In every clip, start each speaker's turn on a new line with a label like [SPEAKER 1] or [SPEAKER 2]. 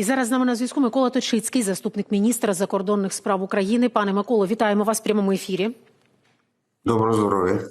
[SPEAKER 1] І зараз з нами на зв'язку Микола Точицький, заступник міністра закордонних справ України. Пане Миколо, вітаємо вас в прямому ефірі.
[SPEAKER 2] Доброго здоров'я.
[SPEAKER 1] Е,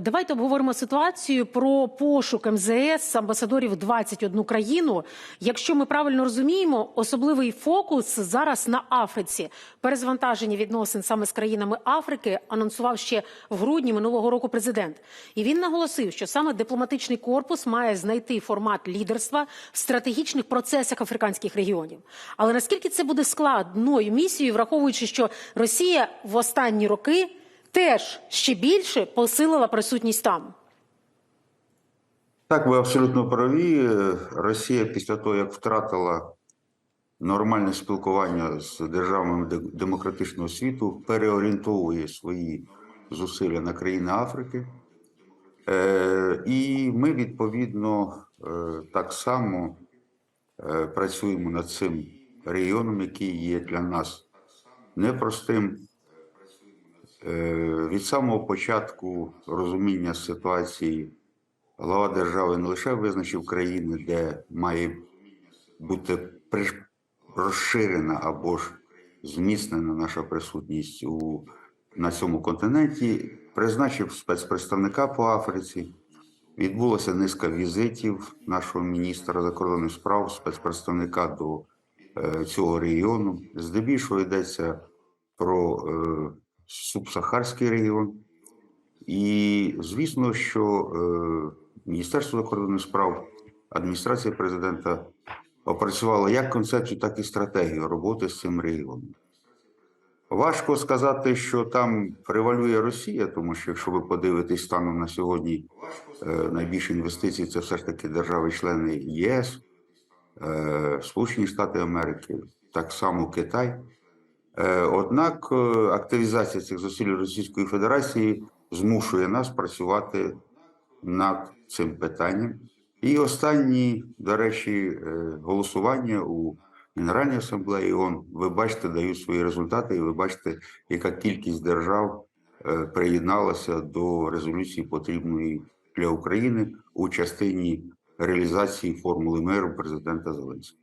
[SPEAKER 1] Давайте обговоримо ситуацію про пошук МЗС амбасадорів в 21 країну. Якщо ми правильно розуміємо, особливий фокус зараз на Африці. Перезвантаження відносин саме з країнами Африки анонсував ще в грудні минулого року президент. І він наголосив, що саме дипломатичний корпус має знайти формат лідерства в стратегічних процесах африканських регіонів. Але наскільки це буде складною місією, враховуючи, що Росія в останні роки теж ще більше посилила присутність там.
[SPEAKER 2] Так, ви абсолютно праві. Росія після того, як втратила нормальне спілкування з державами демократичного світу, переорієнтовує свої зусилля на країни Африки. Е, і ми, відповідно, е, так само е, працюємо над цим регіоном, який є для нас непростим. Е, Від самого початку розуміння ситуації глава держави не лише визначив країни, де має бути розширена або ж зміцнена наша присутність у, на цьому континенті, призначив спецпредставника по Африці. Відбулася низка візитів нашого міністра закордонних справ, спецпредставника до е, цього регіону. Здебільшого йдеться про е, субсахарський регіон. І звісно, що е, Міністерство закордонних справ, адміністрація президента опрацювала як концепцію, так і стратегію роботи з цим регіоном. Важко сказати, що там превалює Росія, тому що якщо ви подивитесь станом на сьогодні, е, найбільші інвестиції це все ж таки держави-члени ЄС, е, Сполучені Штати Америки, так само Китай. Е, Однак е, активізація цих зусиль Російської Федерації змушує нас працювати над цим питанням. І останні, до речі, е, голосування у Генеральній асамблеї ООН, ви бачите, дають свої результати, і ви бачите, яка кількість держав приєдналася до резолюції потрібної для України у частині реалізації формули миру президента Зеленського.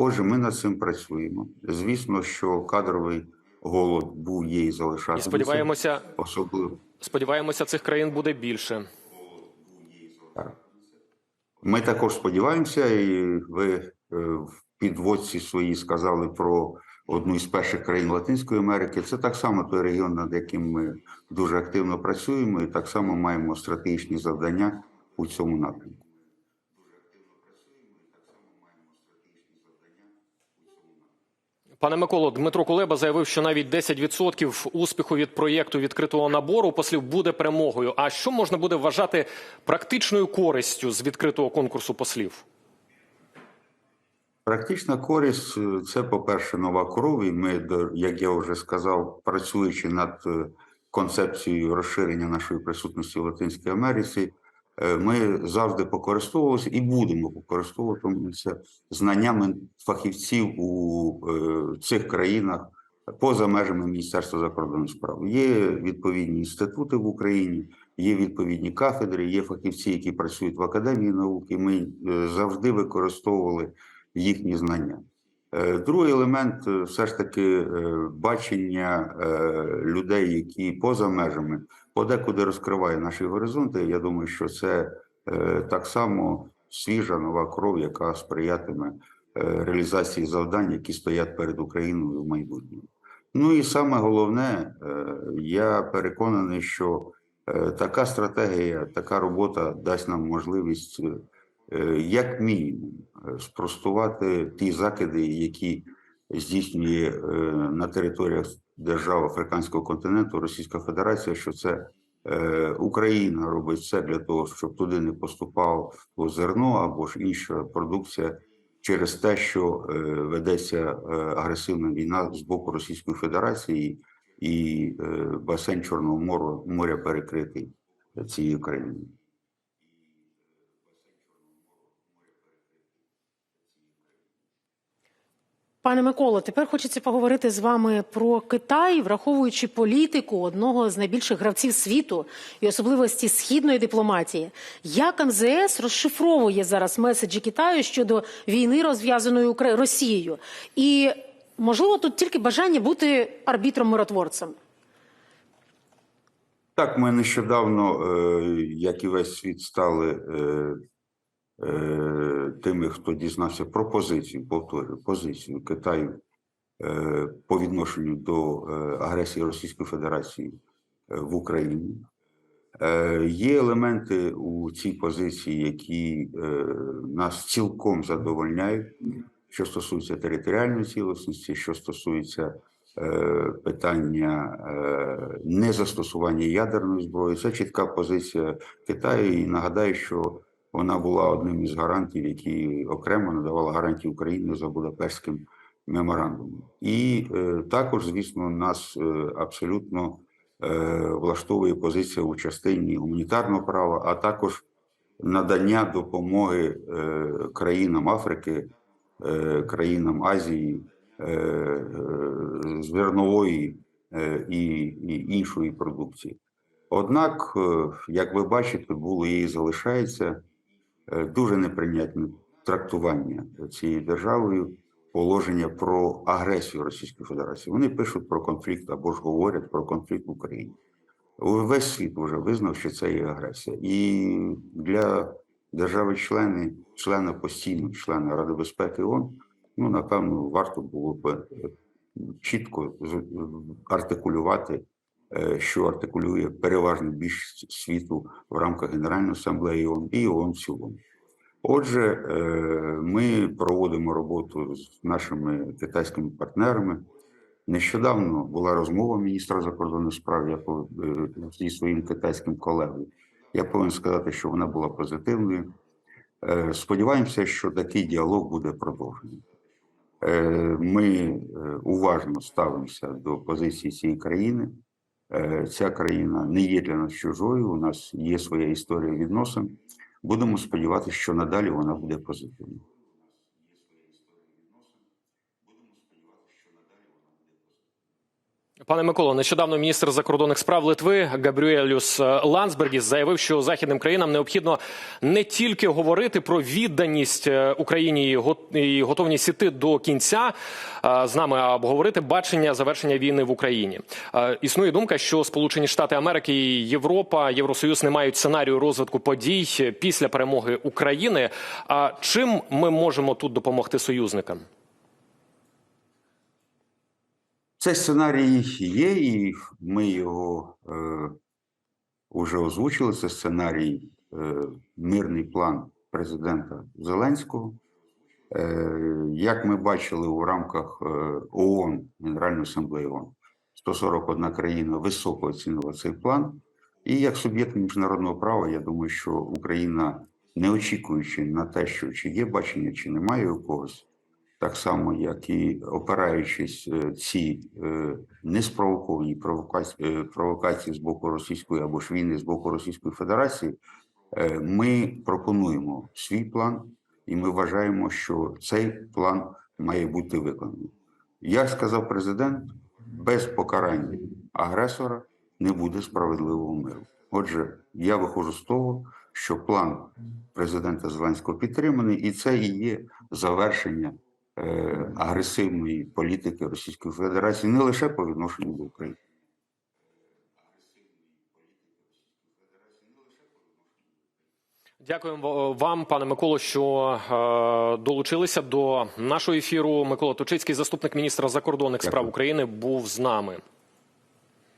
[SPEAKER 2] Отже, ми над цим працюємо. Звісно, що кадровий голод був є і
[SPEAKER 3] І сподіваємося,
[SPEAKER 2] Особливо
[SPEAKER 3] сподіваємося, цих країн буде більше.
[SPEAKER 2] ми також сподіваємося, і ви е, в підводці своїй сказали про одну із перших країн Латинської Америки. Це так само той регіон, над яким ми дуже активно працюємо, і так само маємо стратегічні завдання у цьому напрямку.
[SPEAKER 3] Пане Миколо, Дмитро Кулеба заявив, що навіть 10% успіху від проєкту відкритого набору послів буде перемогою. А що можна буде вважати практичною користю з відкритого конкурсу послів?
[SPEAKER 2] Практична користь е, це, по-перше, нова кров. І ми, як я вже сказав, працюючи над е, концепцією розширення нашої присутності в Латинській Америці, ми завжди покористовувалися і будемо використовуватися знаннями фахівців у е, цих країнах поза межами Міністерства закордонних справ. Є відповідні інститути в Україні, є відповідні кафедри, є фахівці, які працюють в академії наук. І ми е, завжди використовували їхні знання. Е, Другий елемент е, все ж таки е, бачення е, людей, які поза межами подекуди розкриває наші горизонти. Я думаю, що це е, так само свіжа нова кров, яка сприятиме е, реалізації завдань, які стоять перед Україною в майбутньому. Ну і саме головне, е, я переконаний, що е, така стратегія, така робота дасть нам можливість, е, як мінімум, е, спростувати ті закиди, які здійснює е, на територіях держав Африканського континенту Російська Федерація, що це е, Україна робить все для того, щоб туди не поступало зерно або ж інша продукція через те, що е, ведеться е, агресивна війна з боку Російської Федерації, і е, басейн Чорного моря, моря перекритий цією країною.
[SPEAKER 1] Пане Миколо, тепер хочеться поговорити з вами про Китай, враховуючи політику одного з найбільших гравців світу і особливості східної дипломатії. Як МЗС розшифровує зараз меседжі Китаю щодо війни, розв'язаної Росією? І можливо тут тільки бажання бути арбітром-миротворцем?
[SPEAKER 2] Так, ми нещодавно, е, як і весь світ, стали е, е, тими, хто дізнався про позицію, повторюю, позицію Китаю е, по відношенню до е, агресії Російської Федерації е, в Україні. Є елементи у цій позиції, які нас цілком задовольняють, що стосується територіальної цілісності, що стосується питання незастосування ядерної зброї. Це чітка позиція Китаю. І нагадаю, що вона була одним із гарантів, які окремо надавала гарантії Україні за Будапештським меморандумом. І е, також, звісно, нас е, абсолютно е, влаштовує позиція у частині гуманітарного права, а також надання допомоги е, країнам Африки, е, країнам Азії, е, е, зернової е, і, і іншої продукції. Однак, е, як ви бачите, було і залишається дуже неприйнятне трактування цією державою положення про агресію Російської Федерації. Вони пишуть про конфлікт або ж говорять про конфлікт в Україні. Весь світ вже визнав, що це є агресія. І для держави-члени, члена постійного члена Ради безпеки ООН, ну напевно, варто було б е, чітко артикулювати, е, що артикулює переважна більшість світу в рамках Генеральної асамблеї ООН і ООН в цілому. Отже, е, ми проводимо роботу з нашими китайськими партнерами. Нещодавно була розмова міністра закордонних справ е, зі своїм китайським колегою. Я повинен сказати, що вона була позитивною. Е, Сподіваємося, що такий діалог буде продовжений. Е, Ми е, уважно ставимося до позиції цієї країни. Е, Ця країна не є для нас чужою. У нас є своя історія відносин. Будемо сподіватися, що надалі вона буде позитивною.
[SPEAKER 3] Пане Миколо, нещодавно міністр закордонних справ Литви Габріелюс е, Ландсбергіс заявив, що західним країнам необхідно не тільки говорити про відданість е, Україні і готовність іти до кінця е, з нами, а обговорити бачення завершення війни в Україні. Існує думка, що Сполучені Штати Америки і Європа, Євросоюз не мають сценарію розвитку подій після перемоги України. А чим ми можемо тут допомогти союзникам?
[SPEAKER 2] Цей сценарій є, і ми його е, вже озвучили. Це сценарій е, мирний план президента Зеленського. Е, як ми бачили у рамках е, ООН, Генеральної асамблеї ООН, 141 країна високо оцінила цей план. І як суб'єкт міжнародного права, я думаю, що Україна, не очікуючи на те, що чи є бачення, чи немає у когось, так само, як і опираючись е, ці е, неспровоковані провокації, е, провокації з боку Російської або ж війни з боку Російської Федерації, ми пропонуємо свій план, і ми вважаємо, що цей план має бути виконаний. Як сказав президент, без покарання агресора не буде справедливого миру. Отже, я виходжу з того, що план президента Зеленського підтриманий, і це і є завершення агресивної політики Російської Федерації не лише по відношенню до України.
[SPEAKER 3] Дякуємо вам, пане Миколо, що е, долучилися до нашого ефіру. Микола Точицький, заступник міністра закордонних справ України, був з нами.